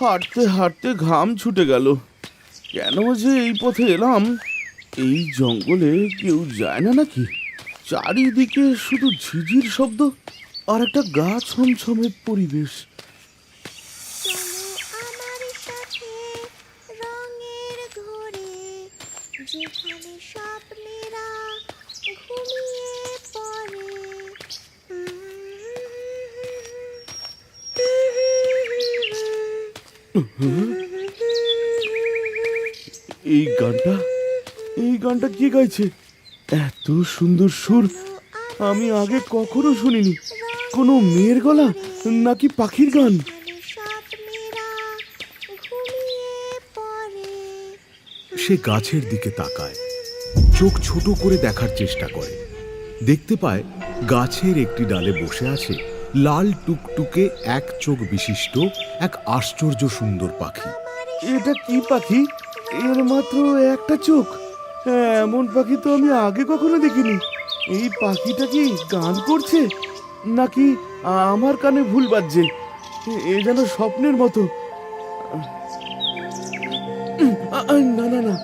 হাঁটতে হাঁটতে ঘাম ছুটে গেল। কেন যে এই পথে এলাম? এই জঙ্গলে কেউ যায় না নাকি? চারিদিকে শুধু ঝিঝির শব্দ আর একটা গা ছমছমে পরিবেশ আমার সাথে রঙের ঘোরে যেখানে স্বপ্নেরা ঘুমিয়ে পড়ে এই গানটা এই গানটা কে গাইছে? এত সুন্দর সুর, আমি আগে কখনো শুনিনি। কোনো মেয়ের গলা নাকি পাখির গান? সে গাছের দিকে তাকায়, চোখ ছোট করে দেখার চেষ্টা করে। দেখতে পায় গাছের একটি ডালে বসে আছে লাল টুকটুকে এক চোখ বিশিষ্ট এক আশ্চর্য সুন্দর পাখি। এটা কি পাখি? এর মাত্র একটা চোখ। এমন পাখি তো আমি আগে কখনো দেখিনি। এই পাখিটা কি গান করছে? নাকি আমার কানে ভুল বাজছে? এ- যেন স্বপ্নের মতো। না না না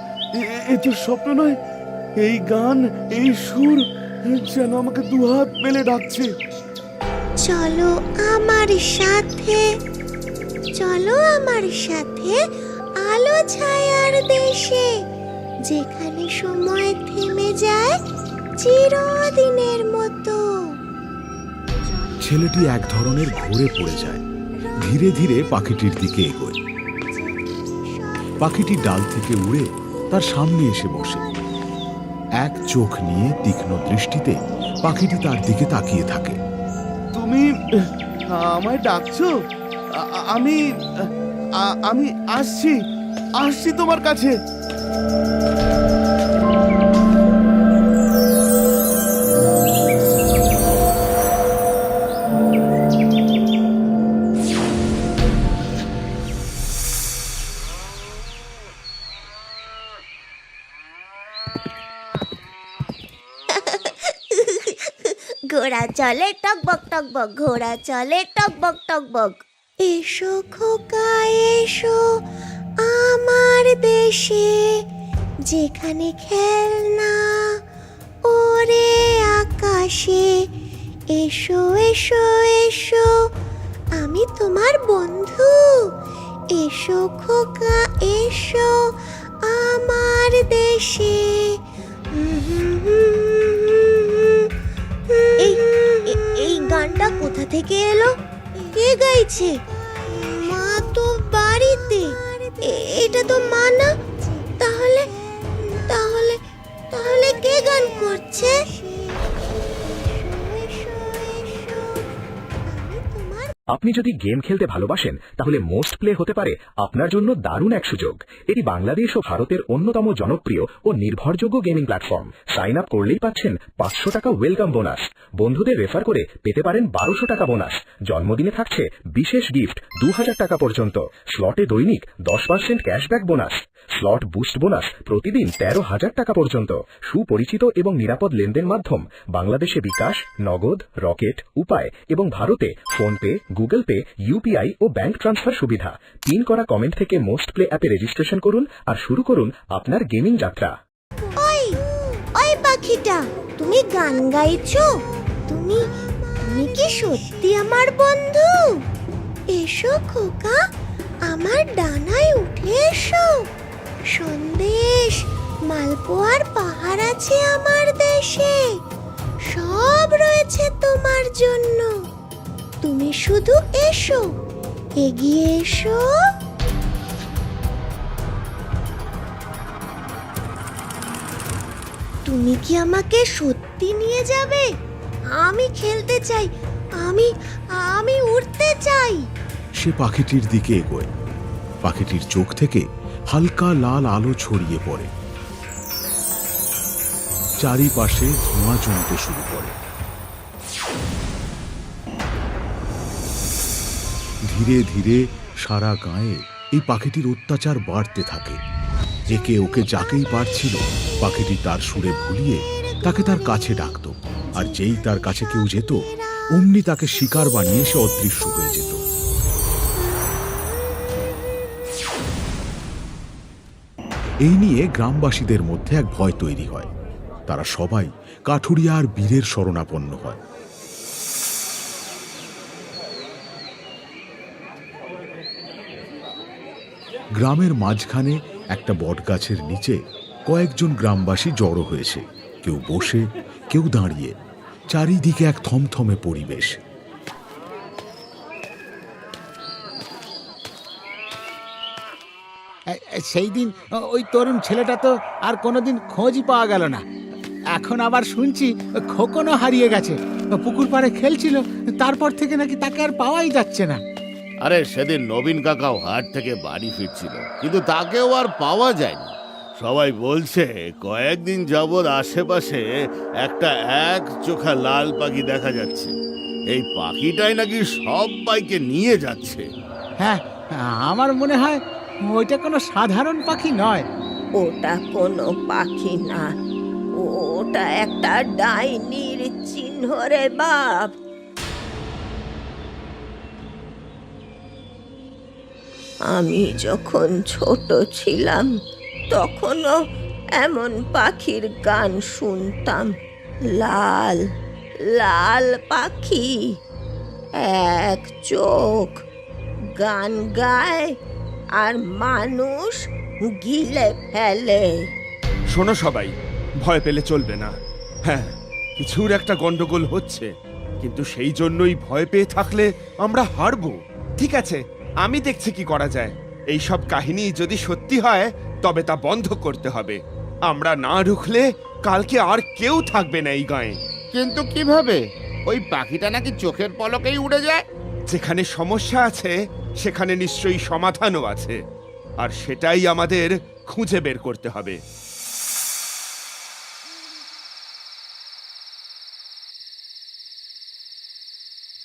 এ তো স্বপ্ন নয়। এই গান, এই সুর যেন আমাকে দুহাত মেলে ডাকছে। চলো আমার সাথে, চলো আমার সাথে আলো ছায়ার দেশে, যেখানে সময় থেমে যায় চিরদিনের মতো। ছেলেটি এক ধরনের ঘোরে পড়ে যায়, ধীরে ধীরে পাখিটির দিকে এগোয়। পাখিটি ডাল থেকে উড়ে তার সামনে এসে বসে। এক চোখ নিয়ে তীক্ষ্ণ দৃষ্টিতে পাখিটি তার দিকে তাকিয়ে থাকে। তুমি আমায় ডাকছো? আমি আমি আসছি আসছি তোমার কাছে। চলে টক টকবক টকবক ঘোড়া চলে টক টকবক টকবক এসো খোকা, এসো আমার দেশে, যেখানে খেলনা ওরে আকাশে। এসো এসো এসো আমি তোমার বন্ধু। এসো খোকা, এসো আমার দেশে। এই কোথা থেকে এলো? কে গাইছে? মা তো বাড়িতে। এটা তো মা না। তাহলে তাহলে তাহলে কে গান করছে? আপনি যদি গেম খেলতে ভালোবাসেন, তাহলে মোস্ট প্লে হতে পারে আপনার জন্য দারুণ এক সুযোগ। এটি বাংলাদেশ ও ভারতের অন্যতম জনপ্রিয় ও নির্ভরযোগ্য গেমিং প্ল্যাটফর্ম। সাইন আপ করলেই পাচ্ছেন পাঁচশো টাকা ওয়েলকাম বোনাস। বন্ধুদের রেফার করে পেতে পারেন বারোশো টাকা বোনাস। জন্মদিনে থাকছে বিশেষ গিফট দু হাজার টাকা পর্যন্ত। স্লটে দৈনিক দশ percent cashback bonus. Slot boost bonus প্রতিদিন তেরো হাজার টাকা পর্যন্ত। সুপরিচিত এবং নিরাপদ লেনদেন মাধ্যম। বাংলাদেশে বিকাশ, নগদ, রকেট, উপায় এবং ভারতে ফোনপে গুগল পে ইউপিআই ও ব্যাংক ট্রান্সফার সুবিধা। পিন করা কমেন্ট থেকে মোস্ট প্লে অ্যাপে রেজিস্ট্রেশন করুন আর শুরু করুন আপনার গেমিং যাত্রা। ওই ওই পাখিটা, তুমি গান গাইছো? তুমি তুমি কি সত্যি আমার বন্ধু? এসো খোকা, আমার ডানায় উঠে এসো। সন্দেশ, মালপোয়ার পাহাড় আছে আমার দেশে। সব রয়েছে তোমার শুধু এসো। এগিয়ে এসো। তুমি কি আমাকে সত্যি নিয়ে যাবে? আমি খেলতে চাই। আমি আমি উঠতে চাই। সে পাখিটির দিকে এগোয়। পাখিটির চোখ থেকে হালকা লাল আলো ছড়িয়ে পড়ে। চারিপাশে ধোঁয়া জমতে শুরু করে। ধীরে ধীরে সারা গায়ে এই পাখিটির অত্যাচার বাড়তে থাকে। একে ওকে যাকেই পারছিল, পাখিটি তার সুরে ভুলিয়ে তাকে তার কাছে ডাকতো। আর যেই তার কাছে কেউ যেত, অমনি তাকে শিকার বানিয়ে সে অদৃশ্য হয়ে যেত। এই নিয়ে গ্রামবাসীদের মধ্যে এক ভয় তৈরি হয়। তারা সবাই কাঠুরিয়া আর বীরের শরণাপন্ন হয়। গ্রামের মাঝখানে একটা বটগাছের নিচে কয়েকজন গ্রামবাসী জড়ো হয়েছে। কেউ বসে, কেউ দাঁড়িয়ে। চারিদিকে এক থমথমে পরিবেশ। সেই দিন ওই তরুণ ছেলেটা তো আর কোনোদিন খোঁজই পাওয়া গেল না। এখন আবার শুনছি, খোকনও হারিয়ে গেছে। পুকুর পাড়ে খেলছিল, তারপর থেকে নাকি তাকে আর পাওয়াই যাচ্ছে না। আরে সেদিন নবীন কাকাও হাট থেকে বাড়ি ফিরছিল কিন্তু তাকেও আর পাওয়া যায়নি। সবাই বলছে কয়েকদিন যাবৎ আশেপাশে একটা এক চোখা লাল পাখি দেখা যাচ্ছে। এই পাখিটাই নাকি সবাইকে নিয়ে যাচ্ছে। হ্যাঁ আমার মনে হয় ওইটা কোনো সাধারণ পাখি নয়। ওটা কোনো পাখি না। ওটা একটা ডাইনির চিহ্ন রে বাপ। আমি যখন ছোট ছিলাম, তখনও এমন পাখির গান শুনতাম। লাল লাল পাখি, এক চোখ গান গায় আর মানুষ গিলে ফেলে। শোনো সবাই, ভয় পেলে চলবে না। হ্যাঁ কিছুর একটা গন্ডগোল হচ্ছে, কিন্তু সেই জন্যই ভয় পেয়ে থাকলে আমরা হারবো। ঠিক আছে আমি দেখছি কি করা যায়। এই সব কাহিনী যদি সত্যি হয় তবে তা বন্ধ করতে হবে। আমরা না রুখলে কালকে আর কেউ থাকবে না এই গায়ে। কিন্তু কীভাবে? ওই পাখিটা নাকি চোখের পলকেই উড়ে যায়? যেখানে সমস্যা আছে সেখানে নিশ্চয়ই সমাধানও আছে। আর সেটাই আমাদের খুঁজে বের করতে হবে।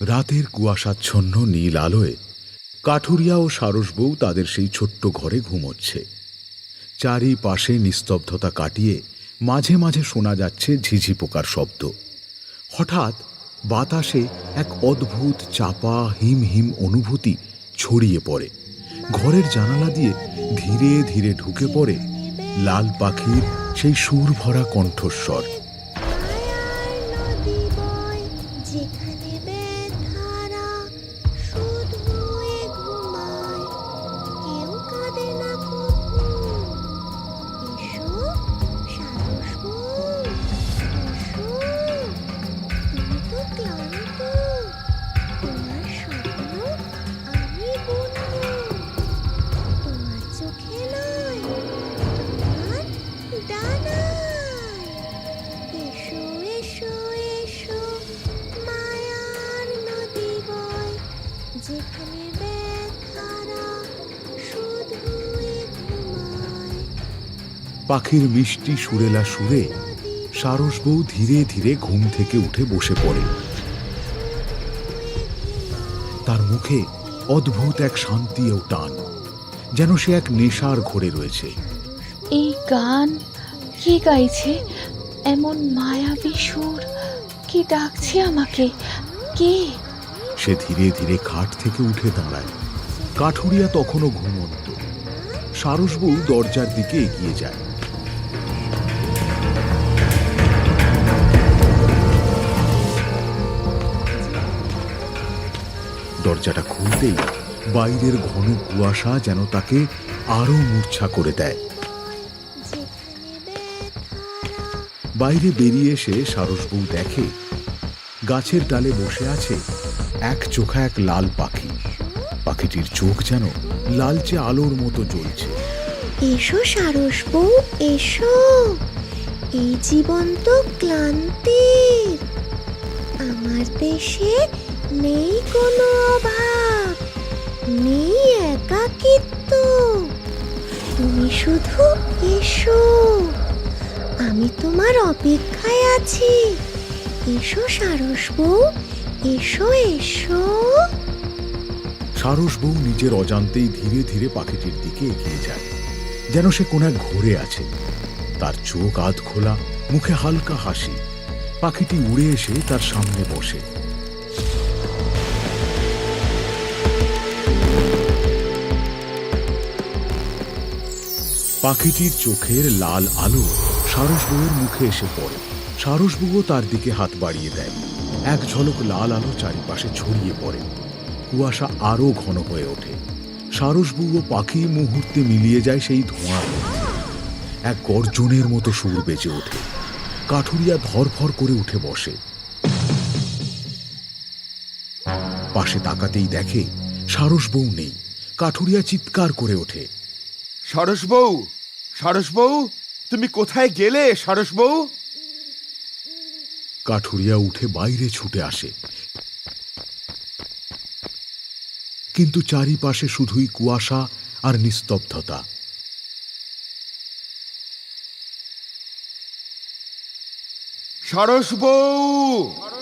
রাতের কুয়াশাচ্ছন্ন নীল আলোয় কাঠুরিয়া ও সারস বউ তাদের সেই ছোট্ট ঘরে ঘুমোচ্ছে। চারিপাশে নিস্তব্ধতা কাটিয়ে মাঝে মাঝে শোনা যাচ্ছে ঝিঝি পোকার শব্দ। হঠাৎ বাতাসে এক অদ্ভুত চাপা হিম হিম অনুভূতি ছড়িয়ে পড়ে। ঘরের জানালা দিয়ে ধীরে ধীরে ঢুকে পড়ে লাল পাখির সেই সুর ভরা কণ্ঠস্বর। পাখির মিষ্টি সুরেলা সুরে সারস বউ ধীরে ধীরে ঘুম থেকে উঠে বসে পড়ে। তার মুখে অদ্ভুত এক শান্তি ও টান যেন সে এক নেশার ঘোরে রয়েছে। এই গান কে গাইছে? এমন মায়াবী সুর কি ডাকছে আমাকে? কে? সে ধীরে ধীরে খাট থেকে উঠে দাঁড়ায়। কাঠুরিয়া তখনও ঘুমন্ত। সারস বউ দরজার দিকে এগিয়ে যায়। দরজাটা খুলতেই বাইরের ঘন কুয়াশা যেন তাকে আরও মূর্ছা করে দেয়। বাইরে বেরিয়ে এসে সারস বউ দেখে, গাছের ডালে বসে আছে এক চোখা এক লাল পাখি। পাখিটির চোখ যেন লালচে আলোর মতো জ্বলছে। এসো সারস বউ, এসো। এই জীবন তো ক্লান্তির আমার দেশে নেই কোনো অভাব, নেই একাকিত্ব। তুমি শুধু এসো, আমি তোমার অপেক্ষায় আছি। এসো সারস বউ, এসো এসো। সারস বউ নিজের অজান্তেই ধীরে ধীরে পাখিটির দিকে এগিয়ে যায়, যেন সে কোন এক ঘোরে আছে। তার চোখ আধ খোলা মুখে হালকা হাসি। পাখিটি উড়ে এসে তার সামনে বসে। পাখিটির চোখের লাল আলো সারসবউয়ের মুখে এসে পড়ে। সারসবউও তার দিকে হাত বাড়িয়ে দেয়। এক ঝলক লাল আলো চারিপাশে ছড়িয়ে পড়ে। কুয়াশা আরও ঘন হয়ে ওঠে। সারসবউ ও পাখি মুহূর্তে মিলিয়ে যায় সেই ধোঁয়ার এক গর্জনের মতো সুর বেজে ওঠে। কাঠুরিয়া ধরফর করে উঠে বসে। পাশে তাকাতেই দেখে সারস বউ নেই। কাঠুরিয়া চিৎকার করে ওঠে। সরস বউ সরস বউ তুমি কোথায় গেলে সরস বউ? কাঠুরিয়া উঠে বাইরে ছুটে আসে। কিন্তু চারিপাশে শুধুই কুয়াশা আর নিস্তব্ধতা। সরস বউ!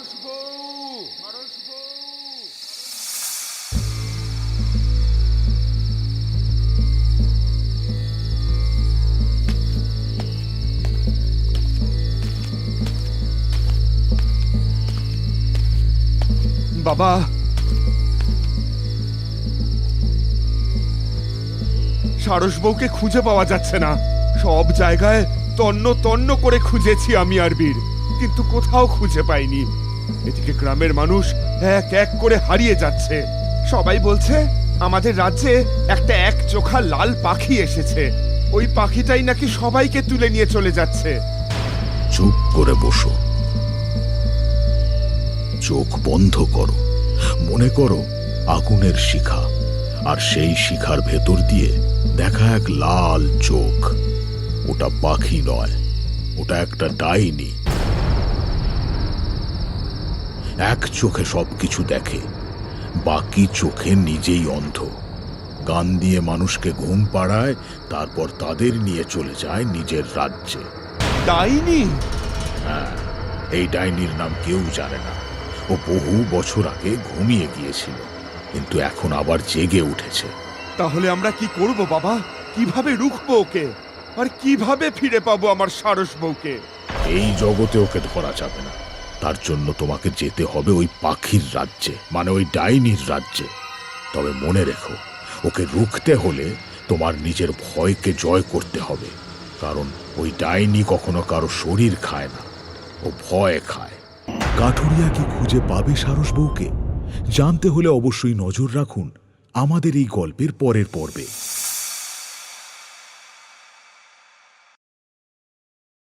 বাবা। সারস বউকে খুঁজে পাওয়া যাচ্ছে না। সব জায়গায় তন্ন তন্ন করে খুঁজেছি আমি আর বীর, কিন্তু কোথাও খুঁজে পাইনি। এদিকে গ্রামের মানুষ এক এক করে হারিয়ে যাচ্ছে। সবাই বলছে, আমাদের রাজ্যে একটা এক চোখা লাল পাখি এসেছে। ওই পাখিটাই নাকি সবাইকে তুলে নিয়ে চলে যাচ্ছে। চুপ করে বসো। চোখ বন্ধ করো। মনে করো আগুনের শিখা আর সেই শিখার ভেতর দিয়ে দেখা এক লাল চোখ। ওটা পাখি নয় ওটা একটা ডাইনি। এক চোখে সবকিছু দেখে বাকি চোখে নিজেই অন্ধ। গান দিয়ে মানুষকে ঘুম পাড়ায় তারপর তাদের নিয়ে চলে যায় নিজের রাজ্যে। ডাইনি? হ্যাঁ এই ডাইনির নাম কেউ জানে না। ও বহু বছর আগে ঘুমিয়ে গিয়েছিল কিন্তু এখন আবার জেগে উঠেছে। তাহলে আমরা কি করব বাবা? কীভাবে রুখবো ওকে? আর কীভাবে ফিরে পাবো আমার সারস বউকে? এই জগতে ওকে ধরা যাবে না। তার জন্য তোমাকে যেতে হবে ওই পাখির রাজ্যে মানে ওই ডাইনির রাজ্যে। তবে মনে রেখো ওকে রুখতে হলে তোমার নিজের ভয়কে জয় করতে হবে কারণ ওই ডাইনি কখনো কারও শরীর খায় না ও ভয় খায়। কাঠুরিয়া কি খুঁজে পাবে সারস বউকে? জানতে হলে অবশ্যই নজর রাখুন আমাদের এই গল্পের পরের পর্বে।